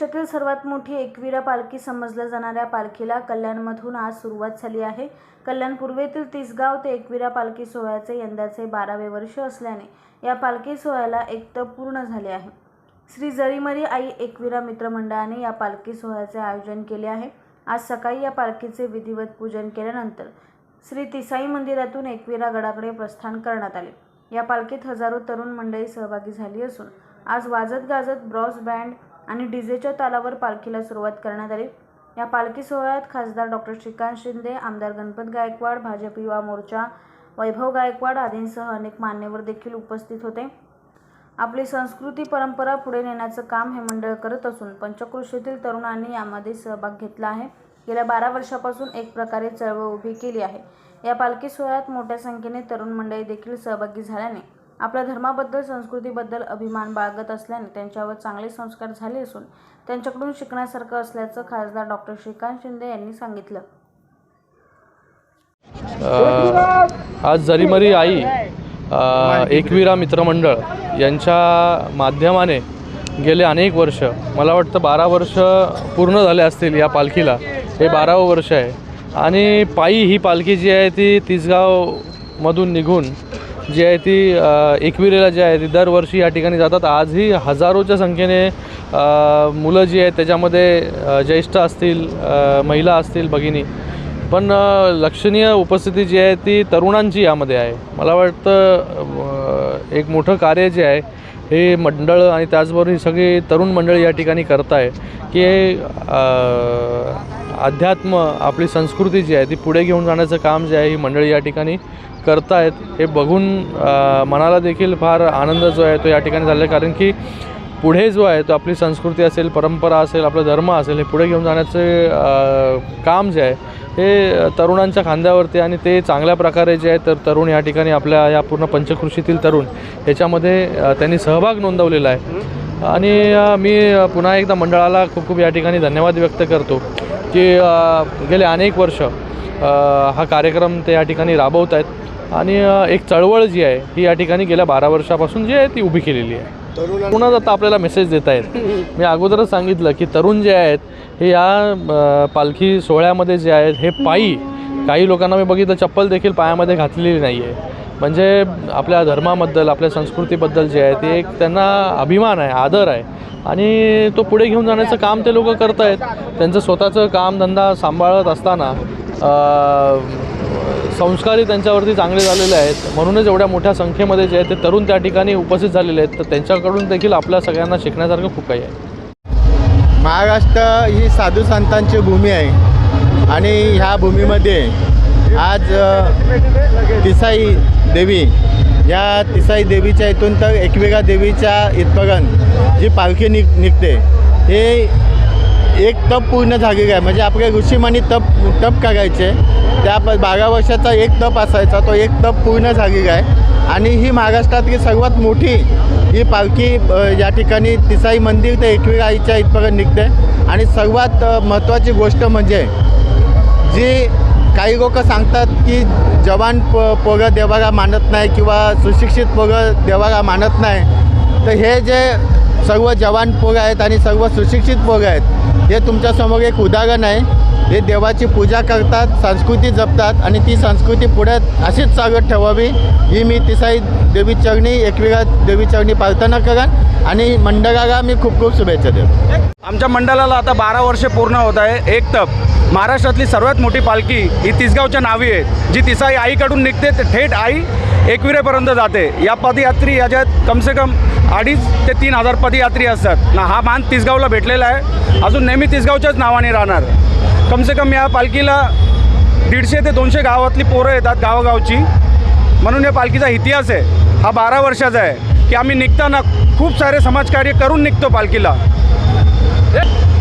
महाराष्ट्रातील सर्वात मोठी एकविरा पालखी समजल्या जाणाऱ्या पालखीला कल्याणमधून आज सुरुवात झाली आहे. कल्याण पूर्वेतील तिसगाव ते एकविरा पालखी सोहळ्याचे यंदाचे बारावे वर्ष असल्याने या पालखी सोहळ्याला एक पूर्ण झाले आहे. श्री जरीमरी आई एकविरा मित्रमंडळाने या पालखी सोहळ्याचे आयोजन केले आहे. आज सकाळी या पालखीचे विधिवत पूजन केल्यानंतर श्री तिसाई मंदिरातून एकविरा गडाकडे प्रस्थान करण्यात आले. या पालखीत हजारो तरुण मंडळी सहभागी झाली असून आज वाजत गाजत ब्रॉस बँड आणि डीजेच्या तालावर पालखीला सुरुवात करण्यात आली. या पालखी सोहळ्यात खासदार डॉक्टर श्रीकांत शिंदे आमदार गणपत गायकवाड भाजप युवा मोर्चा वैभव गायकवाड आदींसह अनेक मान्यवर देखील उपस्थित होते. आपली संस्कृती परंपरा पुढे नेण्याचं काम हे मंडळ करत असून पंचक्रोशीतील तरुणांनी यामध्ये सहभाग घेतला आहे. गेल्या बारा वर्षापासून एक प्रकारे चळवळ उभी केली आहे. या पालखी सोहळ्यात मोठ्या संख्येने तरुण मंडळी देखील सहभागी झाल्याने आपल्या धर्माबद्दल संस्कृतीबद्दल अभिमान बाळगत असल्याने त्यांच्यावर चांगले संस्कार झाले असून त्यांच्याकडून शिकण्यासारखं असल्याचं खासदार डॉक्टर श्रीकांत शिंदे यांनी सांगितलं. आज जरीमरी आई अ, एकविरा मित्रमंडळ यांच्या माध्यमाने गेले अनेक वर्ष मला वाटतं बारा वर्ष पूर्ण झाले असतील या पालखीला. हे बारावं वर्ष आहे. आणि पायी ही पालखी जी आहे ती तिसगावमधून निघून जी आहे ती एकविरेला जी आहे ती दरवर्षी या ठिकाणी जातात. आजही हजारोच्या संख्येने मुलं जी आहेत त्याच्यामध्ये ज्येष्ठ असतील महिला असतील भगिनी. पण लक्षणीय उपस्थिती जी आहे ती तरुणांची यामध्ये आहे. मला वाटतं एक मोठं कार्य जे आहे हे मंडळ आणि त्याचबरोबर ही सगळी तरुण मंडळी या ठिकाणी करत आहे की अध्यात्म आपली संस्कृती जी आहे ती पुढे घेऊन जाण्याचं काम जे आहे ही मंडळी या ठिकाणी करतायत. हे बघून मनाला देखील फार आनंद जो आहे तो या ठिकाणी झाला आहे. कारण की पुढे जो आहे तो आपली संस्कृती असेल परंपरा असेल आपला धर्म असेल हे पुढे घेऊन जाण्याचे काम जे आहे हे तरुणांच्या खांद्यावरती आणि ते चांगल्या प्रकारे जे आहे तर तरुण या ठिकाणी आपल्या या पूर्ण पंचकृषीतील तरुण याच्यामध्ये त्यांनी सहभाग नोंदवलेला आहे. आणि मी पुन्हा एकदा मंडळाला खूप खूप या ठिकाणी धन्यवाद व्यक्त करतो की गेले अनेक वर्ष हा कार्यक्रम ते या ठिकाणी राबवत आहेत. आणि एक चळवळ जी आहे ही या ठिकाणी गेल्या बारा वर्षापासून जी आहे ती उभी केलेली आहे. पुन्हा आता आपल्याला मेसेज देत आहेत. मी अगोदरच सांगितलं की तरुण जे आहेत हे या पालखी सोहळ्यामध्ये जे आहेत हे पायी काही लोकांना मी बघितलं चप्पल देखील पायामध्ये घातलेली नाही आहे म्हणजे आपल्या धर्माबद्दल आपल्या संस्कृतीबद्दल जे आहे ते एक त्यांना अभिमान आहे आदर आहे. आणि तो पुढे घेऊन जाण्याचं काम ते लोक करत आहेत त्यांचं स्वतःचं कामधंदा सांभाळत असताना संस्कारही त्यांच्यावरती चांगले झालेले आहेत. म्हणूनच एवढ्या मोठ्या संख्येमध्ये जे आहे ते तरुण त्या ठिकाणी उपस्थित झालेले आहेत. तर त्यांच्याकडून देखील आपल्या सगळ्यांना शिकण्यासारखं खूप काही आहे. महाराष्ट्र ही साधू संतांची भूमी आहे. आणि ह्या भूमीमध्ये आज तिसाई देवी या तिसाई देवीच्या इथून तर एकवेगा देवीच्या इथपर्यंत जी पालखी निघ निघते हे एक तप पूर्ण झालेलं आहे म्हणजे आपले ऋषीमानी तप तप करायचे. त्या बारा वर्षाचा एक तप असायचा तो एक तप पूर्ण जागी आहे आणि ही महाराष्ट्रातली सर्वात मोठी ही पालखी या ठिकाणी तिसाई मंदिर ते एकविराईच्या इथपर्यंत निघते. आणि सर्वात महत्त्वाची गोष्ट म्हणजे जी काही लोक सांगतात की जवान प पोरं देवाला मानत नाही किंवा सुशिक्षित पोरं देवाला मानत नाही तर हे जे सर्व जवान पोरं आहेत आणि सर्व सुशिक्षित पोरं आहेत हे तुमच्यासमोर एक उदाहरण आहे. हे देवाची पूजा करतात संस्कृती जपतात आणि ती संस्कृती पुढे अशीच चालत ठेवावी. ही मी तिसाई देवी चरणी एकविरा देवी चरणी प्रार्थना करेन आणि मंडळाला मी खूप खूप शुभेच्छा देतो. आमच्या मंडळाला आता बारा वर्षे पूर्ण होत आहे. एक तप. महाराष्ट्रातली सर्वात मोठी पालखी ही तिसगावच्या नावी आहे. जी तिसाई आईकडून निघते ते थेट आई एकविरेपर्यंत जाते. या पदयात्री याच्यात कमसे कम अडीच ते तीन हजार पदयात्री असतात. ना हा मान तिसगावला भेटलेला आहे. अजून नेहमी तिसगावच्याच नावाने राहणार. कमसे कम या पालखीला दीडशे ते दोनशे गावातली पोरं येतात गावोगावची. म्हणून या पालखीचा इतिहास आहे. हा बारा वर्षाचा आहे की आम्ही निघताना खूप सारे समाजकार्य करून निघतो पालखीला.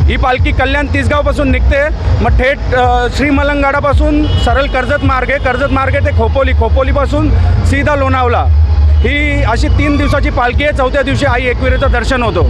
ही पालखी कल्याण तिसगावपासून निघते. मग थेट अ, श्रीमलंगाडापासून सरळ कर्जत मार्गे कर्जत मार्गे ते खोपोली खोपोलीपासून सीधा लोणावला. ही अशी तीन दिवसाची पालखी आहे. चौथ्या दिवशी आई एकविरेचं दर्शन होतो.